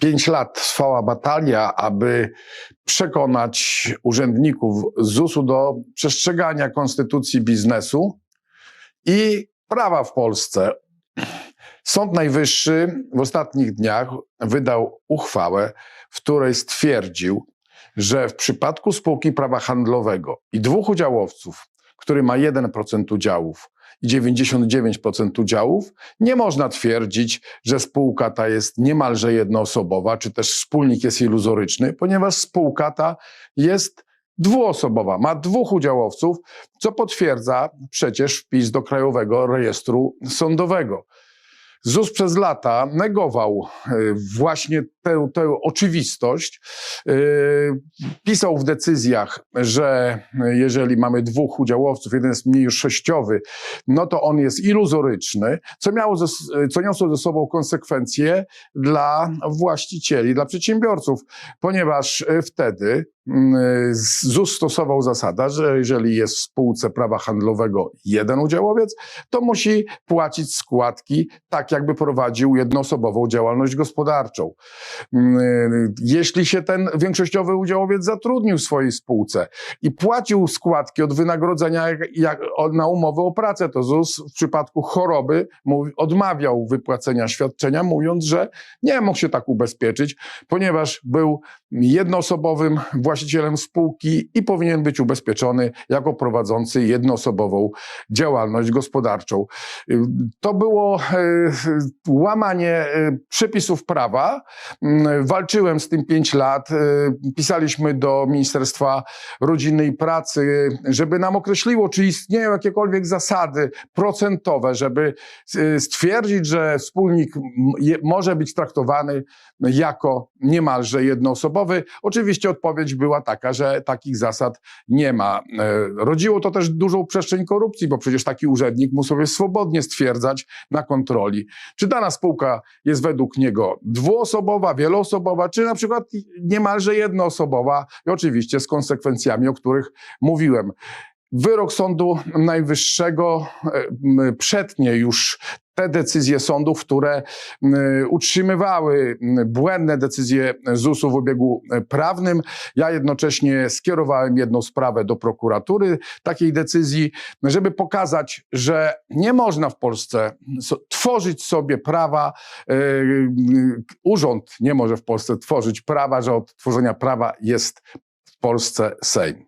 Pięć lat trwała batalia, aby przekonać urzędników ZUS-u do przestrzegania konstytucji biznesu i prawa w Polsce. Sąd Najwyższy w ostatnich dniach wydał uchwałę, w której stwierdził, że w przypadku spółki prawa handlowego i dwóch udziałowców, który ma 1% udziałów i 99% udziałów, nie można twierdzić, że spółka ta jest niemalże jednoosobowa, czy też wspólnik jest iluzoryczny, ponieważ spółka ta jest dwuosobowa, ma dwóch udziałowców, co potwierdza przecież wpis do Krajowego Rejestru Sądowego. ZUS przez lata negował e, właśnie tę, tę oczywistość. E, Pisał w decyzjach, że jeżeli mamy dwóch udziałowców, jeden jest mniejszościowy, no to on jest iluzoryczny, co, miało ze, co niosło ze sobą konsekwencje dla właścicieli, dla przedsiębiorców, ponieważ e, wtedy ZUS stosował zasadę, że jeżeli jest w spółce prawa handlowego jeden udziałowiec, to musi płacić składki tak, jakby prowadził jednoosobową działalność gospodarczą. Jeśli się ten większościowy udziałowiec zatrudnił w swojej spółce i płacił składki od wynagrodzenia jak, jak, na umowę o pracę, to ZUS w przypadku choroby odmawiał wypłacenia świadczenia, mówiąc, że nie mógł się tak ubezpieczyć, ponieważ był jednoosobowym właścicielem spółki i powinien być ubezpieczony jako prowadzący jednoosobową działalność gospodarczą. To było e, łamanie e, przepisów prawa. Mm, Walczyłem z tym pięć lat. e, Pisaliśmy do Ministerstwa Rodziny i Pracy, żeby nam określiło, czy istnieją jakiekolwiek zasady procentowe, żeby stwierdzić, że wspólnik może być traktowany jako niemalże jednoosobowy. Oczywiście odpowiedź była taka, że takich zasad nie ma. E, Rodziło to też dużą przestrzeń korupcji, bo przecież taki urzędnik mógł sobie swobodnie stwierdzać na kontroli, czy dana spółka jest według niego dwuosobowa, wieloosobowa, czy na przykład niemalże jednoosobowa i oczywiście z konsekwencjami, o których mówiłem. Wyrok Sądu Najwyższego e, przetnie już te decyzje sądów, które utrzymywały błędne decyzje ZUS-u w obiegu e, prawnym. Ja jednocześnie skierowałem jedną sprawę do prokuratury takiej decyzji, żeby pokazać, że nie można w Polsce tworzyć sobie prawa. e, Urząd nie może w Polsce tworzyć prawa, że od tworzenia prawa jest w Polsce Sejm.